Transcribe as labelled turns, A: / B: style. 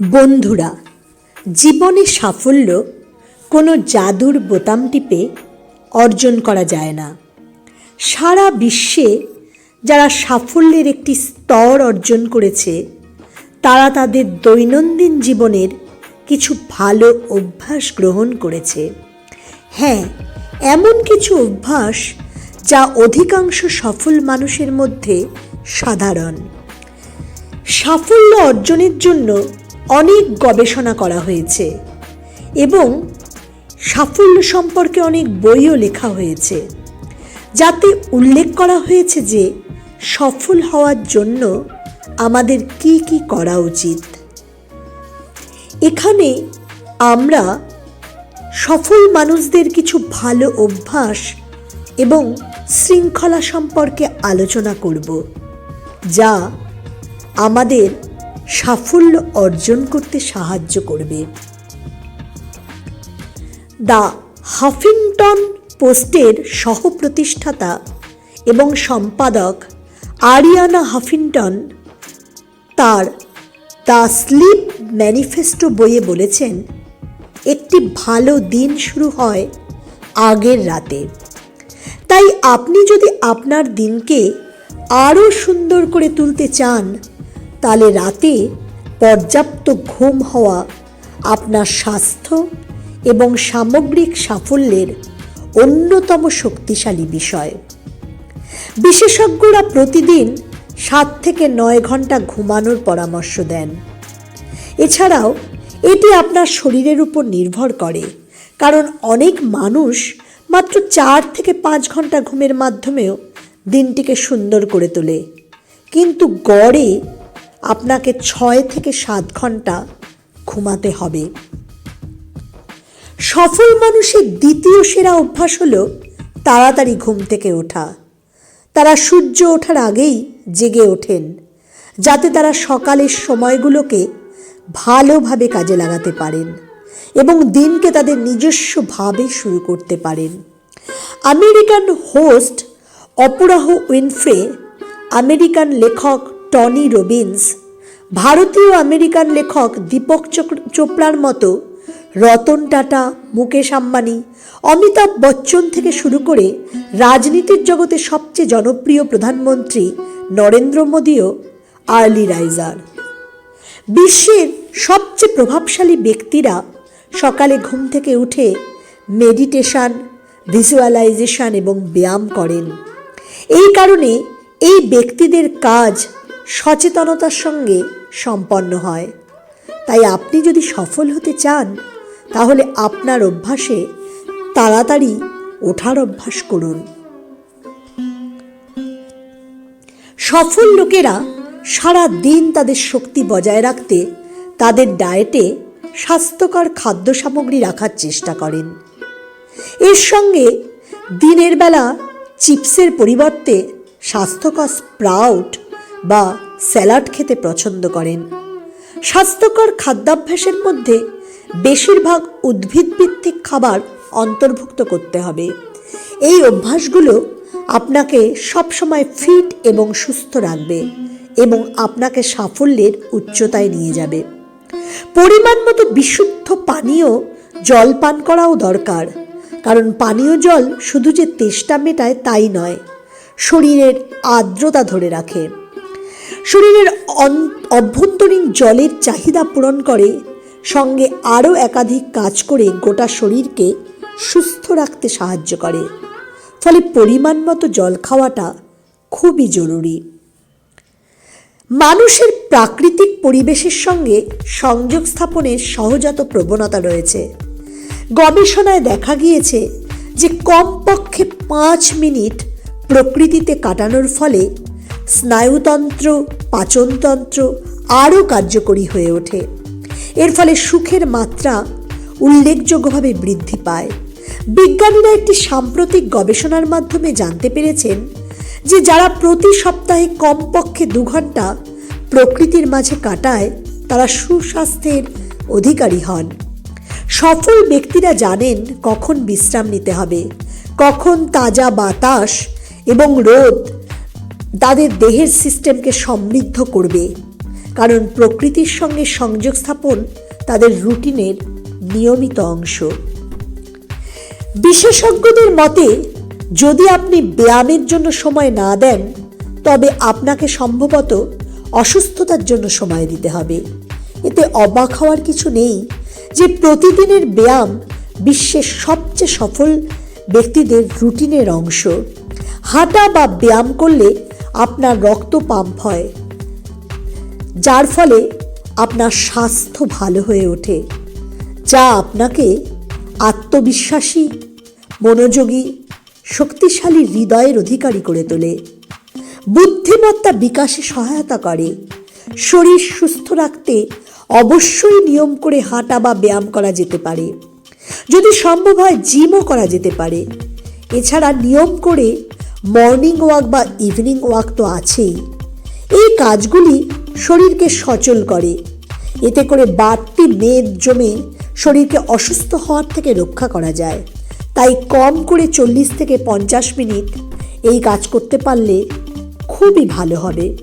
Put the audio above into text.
A: বন্ধুরা, জীবনে সাফল্য কোনো জাদুর বোতাম টিপে অর্জন করা যায় না। সারা বিশ্বে যারা সাফল্যের একটি স্তর অর্জন করেছে, তারা তাদের দৈনন্দিন জীবনের কিছু ভালো অভ্যাস গ্রহণ করেছে। হ্যাঁ এমন কিছু অভ্যাস যা অধিকাংশ সফল মানুষের মধ্যে সাধারণ। সাফল্য অর্জনের জন্য অনেক গবেষণা করা হয়েছে এবং সাফল্য সম্পর্কে অনেক বইও লেখা হয়েছে। যাতে উল্লেখ করা হয়েছে যে সফল হওয়ার জন্য আমাদের কি কি করা উচিত। এখানে আমরা সফল মানুষদের কিছু ভালো অভ্যাস এবং শৃঙ্খলা সম্পর্কে আলোচনা করব, যা আমাদের সাফল্য অর্জন করতে সাহায্য করবে। দ্য হাফিংটন পোস্টের সহ প্রতিষ্ঠাতা এবং সম্পাদক আরিয়ানা হাফিংটন তার দ্য স্লিপ ম্যানিফেস্টো বইয়ে বলেছেন, একটি ভালো দিন শুরু হয় আগের রাতে। তাই আপনি যদি আপনার দিনকে আরও সুন্দর করে তুলতে চান তাহলে রাতে পর্যাপ্ত ঘুম হওয়া আপনার স্বাস্থ্য এবং সামগ্রিক সাফল্যের অন্যতম শক্তিশালী বিষয়। বিশেষজ্ঞরা প্রতিদিন সাত থেকে নয় ঘণ্টা ঘুমানোর পরামর্শ দেন। এছাড়াও, এটি আপনার শরীরের উপর নির্ভর করে, কারণ অনেক মানুষ মাত্র চার থেকে পাঁচ ঘণ্টা ঘুমের মাধ্যমেও দিনটিকে সুন্দর করে তোলে। কিন্তু গড়ে আপনাকে ছয় থেকে সাত ঘণ্টা ঘুমাতে হবে। সফল মানুষের দ্বিতীয় সেরা অভ্যাস হলো তাড়াতাড়ি ঘুম থেকে ওঠা। তারা সূর্য ওঠার আগেই জেগে ওঠেন, যাতে তারা সকালের সময়গুলোকে ভালোভাবে কাজে লাগাতে পারেন এবং দিনকে তাদের নিজস্বভাবে শুরু করতে পারেন। American host Oprah Winfrey, American লেখক টনি রবিন্স, ভারতীয় আমেরিকান লেখক দীপক চোপড়ার মতো রতন টাটা, মুকেশ আম্বানি, অমিতাভ বচ্চন থেকে শুরু করে রাজনীতির জগতে সবচেয়ে জনপ্রিয় প্রধানমন্ত্রী নরেন্দ্র মোদীও আর্লি রাইজার। বিশ্বের সবচেয়ে প্রভাবশালী ব্যক্তিরা সকালে ঘুম থেকে উঠে মেডিটেশন, ভিজুয়ালাইজেশন এবং ব্যায়াম করেন। এই কারণে এই ব্যক্তিদের কাজ সচেতনতার সঙ্গে সম্পন্ন হয়। তাই আপনি যদি সফল হতে চান, তাহলে আপনার অভ্যাসে তাড়াতাড়ি ওঠার অভ্যাস করুন। সফল লোকেরা সারা দিন তাদের শক্তি বজায় রাখতে তাদের ডায়েটে স্বাস্থ্যকর খাদ্য সামগ্রী রাখার চেষ্টা করেন। এর সঙ্গে দিনের বেলা চিপসের পরিবর্তে স্বাস্থ্যকর স্প্রাউট বা স্যালাড খেতে পছন্দ করেন। স্বাস্থ্যকর খাদ্যাভ্যাসের মধ্যে বেশিরভাগ উদ্ভিদভিত্তিক খাবার অন্তর্ভুক্ত করতে হবে। এই অভ্যাসগুলো আপনাকে সবসময় ফিট এবং সুস্থ রাখবে এবং আপনাকে সাফল্যের উচ্চতায় নিয়ে যাবে। পরিমাণ মতো বিশুদ্ধ পানীয় জল পান করাও দরকার, কারণ পানীয় জল শুধু যে তেষ্টা মেটায় তাই নয়, শরীরের আর্দ্রতা ধরে রাখে। শরীরের অভ্যন্তরীণ জলের চাহিদা পূরণ করে, সঙ্গে আরও একাধিক কাজ করে গোটা শরীরকে সুস্থ রাখতে সাহায্য করে। ফলে পরিমাণ মতো জল খাওয়াটা খুবই জরুরি। মানুষের প্রাকৃতিক পরিবেশের সঙ্গে সংযোগ স্থাপনের সহজাত প্রবণতা রয়েছে। গবেষণায় দেখা গিয়েছে যে কমপক্ষে পাঁচ মিনিট প্রকৃতিতে কাটানোর ফলে স্নায়ুতন্ত্র, পাচনতন্ত্র আরও কার্যকরী হয়ে ওঠে। এর ফলে সুখের মাত্রা উল্লেখযোগ্যভাবে বৃদ্ধি পায়। বিজ্ঞানীরা একটি সাম্প্রতিক গবেষণার মাধ্যমে জানতে পেরেছেন যে যারা প্রতি সপ্তাহে কমপক্ষে দু ঘণ্টা প্রকৃতির মাঝে কাটায়, তারা সুস্বাস্থ্যের অধিকারী হন। সফল ব্যক্তিরা জানেন কখন বিশ্রাম নিতে হবে, কখন তাজা বাতাস এবং রোদ তাদের দেহের সিস্টেমকে সমৃদ্ধ করবে, কারণ প্রকৃতির সঙ্গে সংযোগ স্থাপন তাদের রুটিনের নিয়মিত অংশ। বিশেষজ্ঞদের মতে, যদি আপনি ব্যায়ামের জন্য সময় না দেন, তবে আপনাকে সম্ভবত অসুস্থতার জন্য সময় দিতে হবে। এতে অবাক হওয়ার কিছু নেই যে প্রতিদিনের ব্যায়াম বিশ্বের সবচেয়ে সফল ব্যক্তিদের রুটিনের অংশ। হাঁটা বা ব্যায়াম করলে আপনার রক্ত পাম্প হয়, যার ফলে আপনার স্বাস্থ্য ভালো হয়ে ওঠে, যা আপনাকে আত্মবিশ্বাসী, মনোযোগী, শক্তিশালী হৃদয়ের অধিকারী করে তোলে। বুদ্ধিমত্তা বিকাশে সহায়তা করে। শরীর সুস্থ রাখতে অবশ্যই নিয়ম করে হাঁটা বা ব্যায়াম করা যেতে পারে। যদি সম্ভব হয় জিমও করা যেতে পারে। এছাড়া নিয়ম করে মর্নিং ওয়াক বা ইভিনিং ওয়াক তো আছেই। এই কাজগুলি শরীরকে সচল করে। এতে করে বাড়তি মেদ জমে শরীরকে অসুস্থ হওয়ার থেকে রক্ষা করা যায়। তাই কম করে চল্লিশ থেকে পঞ্চাশ মিনিট এই কাজ করতে পারলে খুবই ভালো হবে।